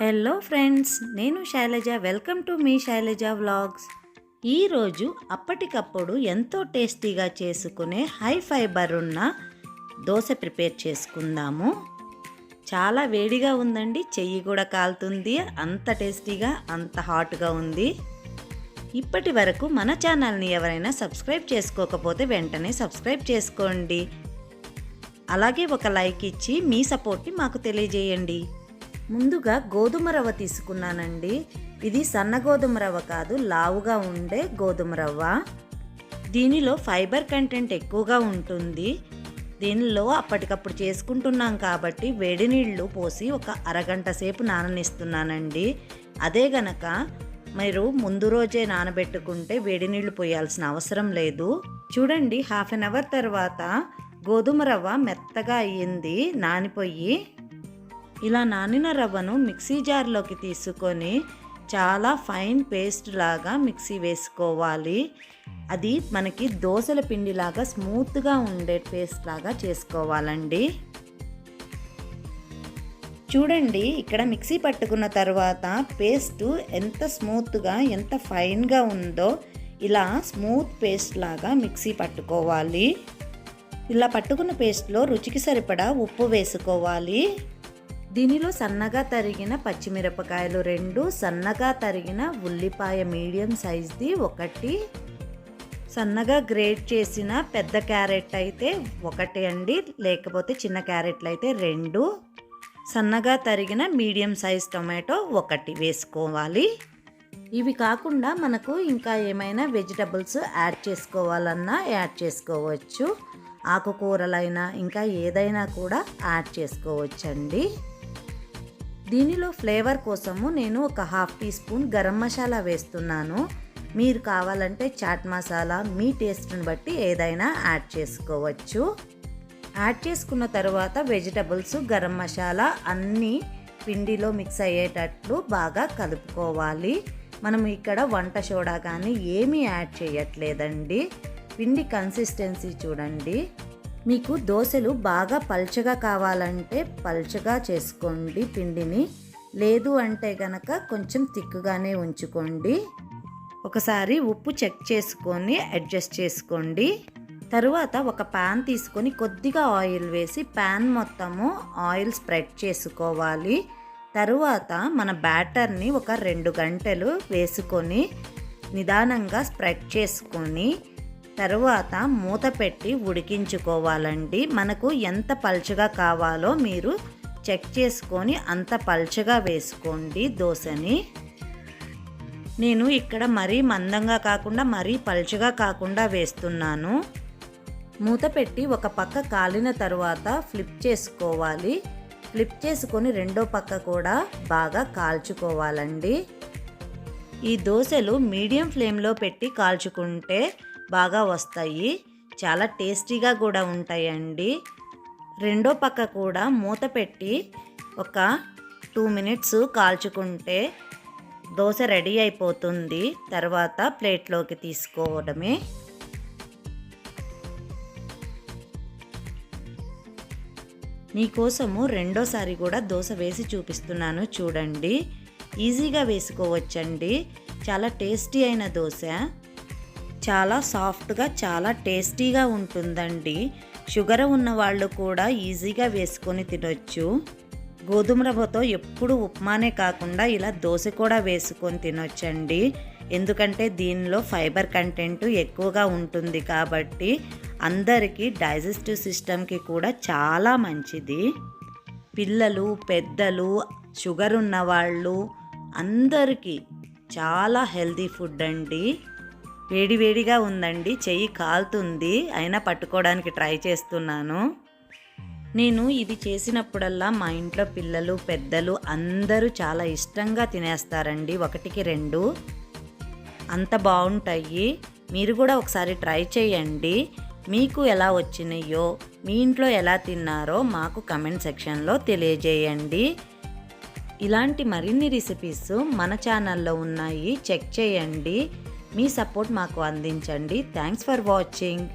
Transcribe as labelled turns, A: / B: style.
A: Hello friends నేను Shailaja. Welcome to మీ Shailaja vlogs ఈరోజు అప్పటికప్పుడు ఎంతో టేస్టీగా చేసుకునే హై ఫైబర్ ఉన్న దోశ ప్రిపేర్ చేసుకుందాము. చాలా వేడిగా ఉందండి చెయ్యి కూడా కాలుతుంది అంత టేస్టీగా అంత హాట్గా ఉంది. ఇప్పటి వరకు మన ఛానల్ని ఎవరైనా సబ్స్క్రైబ్ చేసుకోకపోతే వెంటనే సబ్స్క్రైబ్ చేసుకోండి. అలాగే ఒక లైక్ ఇచ్చి మీ సపోర్ట్ని మాకు తెలియజేయండి. ముందుగా గోధుమ రవ్వ తీసుకున్నానండి. ఇది సన్న గోధుమ రవ్వ కాదు లావుగా ఉండే గోధుమ రవ్వ. దీనిలో ఫైబర్ కంటెంట్ ఎక్కువగా ఉంటుంది. దీనిలో అప్పటికప్పుడు చేసుకుంటున్నాం కాబట్టి వేడి నీళ్ళు పోసి ఒక అరగంట సేపు నాననిస్తున్నానండి. అదే గనక మీరు ముందు రోజే నానబెట్టుకుంటే వేడి నీళ్ళు పోయాల్సిన అవసరం లేదు. చూడండి హాఫ్ అన్ అవర్ తర్వాత గోధుమ రవ్వ మెత్తగా అయ్యింది నానిపోయి ఇలా నానిన రవ్వను మిక్సీ జార్లోకి తీసుకొని చాలా ఫైన్ పేస్ట్ లాగా మిక్సీ వేసుకోవాలి. అది మనకి దోశల పిండిలాగా స్మూత్గా ఉండే పేస్ట్ లాగా చేసుకోవాలండి. చూడండి ఇక్కడ మిక్సీ పట్టుకున్న తర్వాత పేస్ట్ ఎంత స్మూత్గా ఎంత ఫైన్గా ఉందో ఇలా స్మూత్ పేస్ట్ లాగా మిక్సీ పట్టుకోవాలి. ఇలా పట్టుకున్న పేస్ట్లో రుచికి సరిపడా ఉప్పు వేసుకోవాలి. దీనిలో సన్నగా తరిగిన పచ్చిమిరపకాయలు రెండు సన్నగా తరిగిన ఉల్లిపాయ మీడియం సైజ్ది ఒకటి సన్నగా గ్రేట్ చేసిన పెద్ద క్యారెట్ అయితే ఒకటి అండి లేకపోతే చిన్న క్యారెట్లు అయితే రెండు సన్నగా తరిగిన మీడియం సైజ్ టొమాటో ఒకటి వేసుకోవాలి. ఇవి కాకుండా మనకు ఇంకా ఏమైనా వెజిటబుల్స్ యాడ్ చేసుకోవాలన్నా యాడ్ చేసుకోవచ్చు. ఆకుకూరలైనా ఇంకా ఏదైనా కూడా యాడ్ చేసుకోవచ్చండి. దీనిలో ఫ్లేవర్ కోసము నేను ఒక half teaspoon garam masala వేస్తున్నాను. మీరు కావాలంటే చాట్ మసాలా మీ టేస్ట్ని బట్టి ఏదైనా యాడ్ చేసుకోవచ్చు. యాడ్ చేసుకున్న తర్వాత వెజిటబుల్స్ గరం మసాలా అన్నీ పిండిలో మిక్స్ అయ్యేటట్లు బాగా కలుపుకోవాలి. మనం ఇక్కడ వంట సోడా కానీ ఏమీ యాడ్ చేయట్లేదండి. పిండి కన్సిస్టెన్సీ చూడండి. మీకు దోశలు బాగా పల్చగా కావాలంటే పల్చగా చేసుకోండి పిండిని. లేదు అంటే గనక కొంచెం తిక్కుగానే ఉంచుకోండి. ఒకసారి ఉప్పు చెక్ చేసుకొని అడ్జస్ట్ చేసుకోండి. తరువాత ఒక ప్యాన్ తీసుకొని కొద్దిగా ఆయిల్ వేసి ప్యాన్ మొత్తము ఆయిల్ స్ప్రెడ్ చేసుకోవాలి. తరువాత మన బ్యాటర్ని ఒక రెండు గంటలు వేసుకొని నిదానంగా స్ప్రెడ్ చేసుకొని తరువాత మూత పెట్టి ఉడికించుకోవాలండి. మనకు ఎంత పల్చగా కావాలో మీరు చెక్ చేసుకొని అంత పల్చగా వేసుకోండి దోశని. నేను ఇక్కడ మరీ మందంగా కాకుండా మరీ పల్చగా కాకుండా వేస్తున్నాను. మూత పెట్టి ఒక పక్క కాలిన తర్వాత ఫ్లిప్ చేసుకోవాలి. ఫ్లిప్ చేసుకొని రెండో పక్క కూడా బాగా కాల్చుకోవాలండి. ఈ దోశలు మీడియం ఫ్లేమ్లో పెట్టి కాల్చుకుంటే బాగా వస్తాయి. చాలా టేస్టీగా కూడా ఉంటాయండి. రెండో పక్క కూడా మూత పెట్టి ఒక టూ మినిట్స్ కాల్చుకుంటే దోశ రెడీ అయిపోతుంది. తర్వాత ప్లేట్లోకి తీసుకోవడమే. మీకోసము రెండోసారి కూడా దోశ వేసి చూపిస్తున్నాను చూడండి. ఈజీగా వేసుకోవచ్చండి. చాలా టేస్టీ అయిన దోశ. చాలా సాఫ్ట్గా చాలా టేస్టీగా ఉంటుందండి. షుగర్ ఉన్న వాళ్ళు కూడా ఈజీగా వేసుకొని తినొచ్చు. గోధుమ రవ్వతో ఎప్పుడు ఉప్మానే కాకుండా ఇలా దోశ కూడా వేసుకొని తినొచ్చండి. ఎందుకంటే దీనిలో ఫైబర్ కంటెంట్ ఎక్కువగా ఉంటుంది కాబట్టి అందరికీ డైజెస్టివ్ సిస్టమ్కి కూడా చాలా మంచిది. పిల్లలు పెద్దలు షుగర్ ఉన్నవాళ్ళు అందరికీ చాలా హెల్తీ ఫుడ్ అండి. వేడివేడిగా ఉందండి. చెయ్యి కాలుతుంది. అయినా పట్టుకోవడానికి ట్రై చేస్తున్నాను. నేను ఇది చేసినప్పుడల్లా మా ఇంట్లో పిల్లలు పెద్దలు అందరూ చాలా ఇష్టంగా తినేస్తారండి. ఒకటికి రెండు. అంత బాగుంటాయి. మీరు కూడా ఒకసారి ట్రై చేయండి. మీకు ఎలా వచ్చినాయో మీ ఇంట్లో ఎలా తిన్నారో మాకు కమెంట్ సెక్షన్లో తెలియజేయండి. ఇలాంటి మరిన్ని రెసిపీస్ మన ఛానల్లో ఉన్నాయి. చెక్ చేయండి. మీ సపోర్ట్ మాకు అందించండి. Thanks for watching